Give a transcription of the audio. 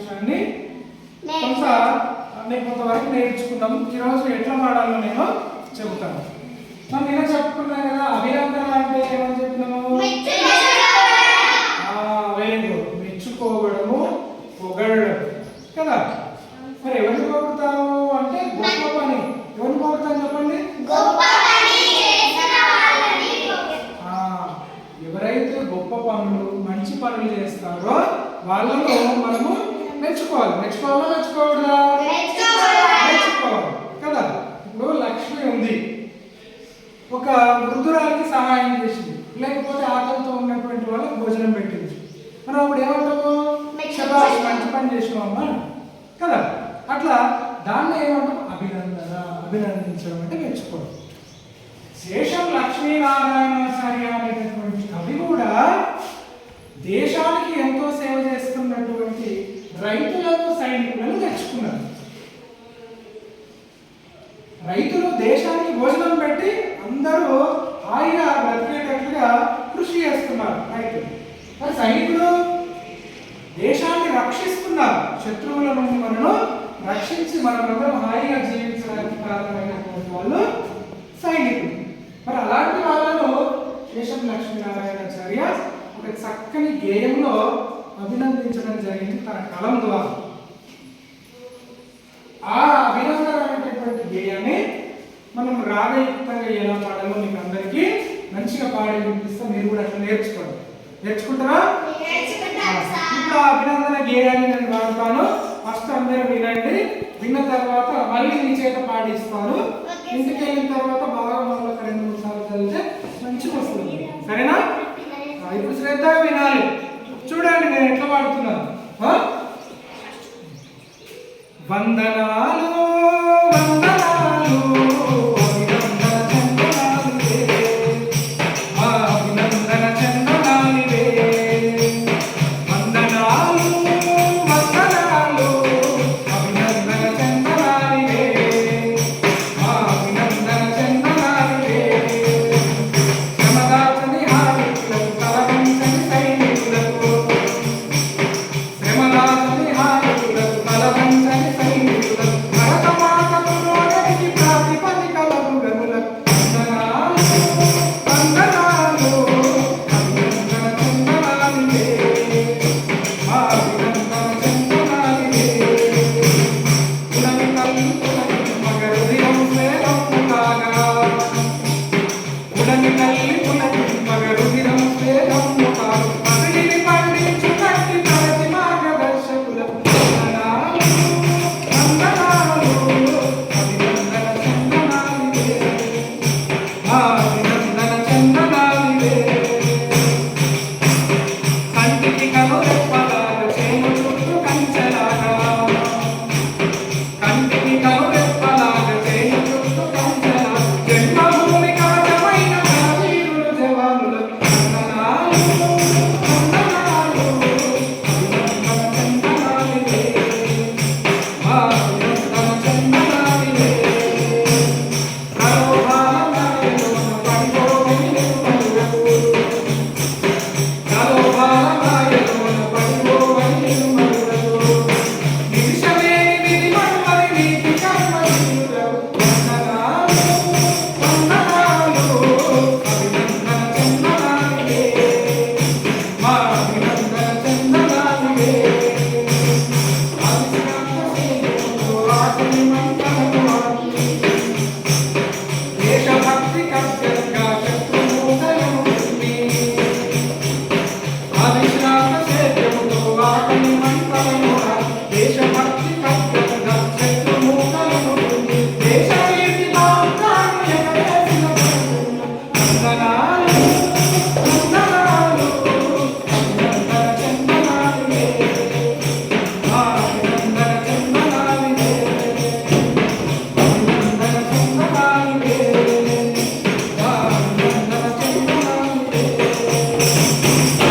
అంశాన్ని కొంత నేను కొంతవరకు నేర్చుకున్నాము. ఈరోజు ఎట్లా వాడాలో నేను చెబుతాను. మనం నిన్న చెప్పుకున్నాం కదా అభినందన అంటే ఏమని చెప్పినాము వెరీ గుడ్ మెచ్చుకోవడము పొగడడం కదా? మరి ఎవరిని పొగుడతావు అంటే గొప్ప పని. ఎవరిని పొగుడతాను చెప్పండి? ఎవరైతే గొప్ప పనులు మంచి పనులు చేస్తారో వాళ్ళను మనము మెచ్చుకోవాలి మెచ్చుకోవాలా మెచ్చుకోవద్దా మెచ్చుకోవాలి కదా? ఇప్పుడు లక్ష్మి ఉంది. ఒక వృద్ధురాలికి సహాయం చేసింది. లేకపోతే ఆకలితో ఉన్నటువంటి వాళ్ళకి భోజనం పెట్టింది. మనం అప్పుడు ఏమంటాము శబాష్ మంచి పని చేసినామమ్మా కదా? అట్లా దాన్ని ఏమంటాం అభినందన అభినందించడం అంటే మెచ్చుకోవడం శేషం లక్ష్మీనారాయణాచార్య అనేటటువంటి కవి కూడా సైనికులను తెచ్చుకున్నారు. రైతులు దేశానికి భోజనం పెట్టి అందరూ హాయిగా బ్రతికేటట్లుగా కృషి చేస్తున్నారు రైతులు. మరి సైనికులు దేశాన్ని రక్షిస్తున్నారు. శత్రువుల నుండి మనను రక్షించి మనందరం హాయిగా జీవించడానికి కారణమైనటువంటి వాళ్ళు సైనికులు. మరి అలాంటి వాళ్ళను శేషం లక్ష్మీనారాయణాచార్య ఒక చక్కని గేయంలో అభినందించడం జరిగింది. తన కలం ద్వారా. ఆ అభినందన అనేటటువంటి గేయాన్ని మనం రాగయుక్తంగా ఎలా పాడాలో మీకు అందరికీ మంచిగా పాడి వినిపిస్తే మీరు కూడా అట్లా నేర్చుకోండి. నేర్చుకుంటారా? ఇప్పుడు ఆ అభినందన గేయాన్ని నేను పాడతాను ఫస్ట్ అందరూ వినండి. విన్న తర్వాత మళ్ళీ మీ చేత పాడిస్తాను ఇంటికి వెళ్ళిన తర్వాత బాగా మళ్ళీ ఒక రెండు మూడు సార్లు చదివితే మంచిగా వస్తుంది సరేనా ఆ, ఇప్పుడు శ్రద్ధగా వినాలి చూడండి నేను ఎట్లా పాడుతున్నాను ఆ? వందనాలు tempo e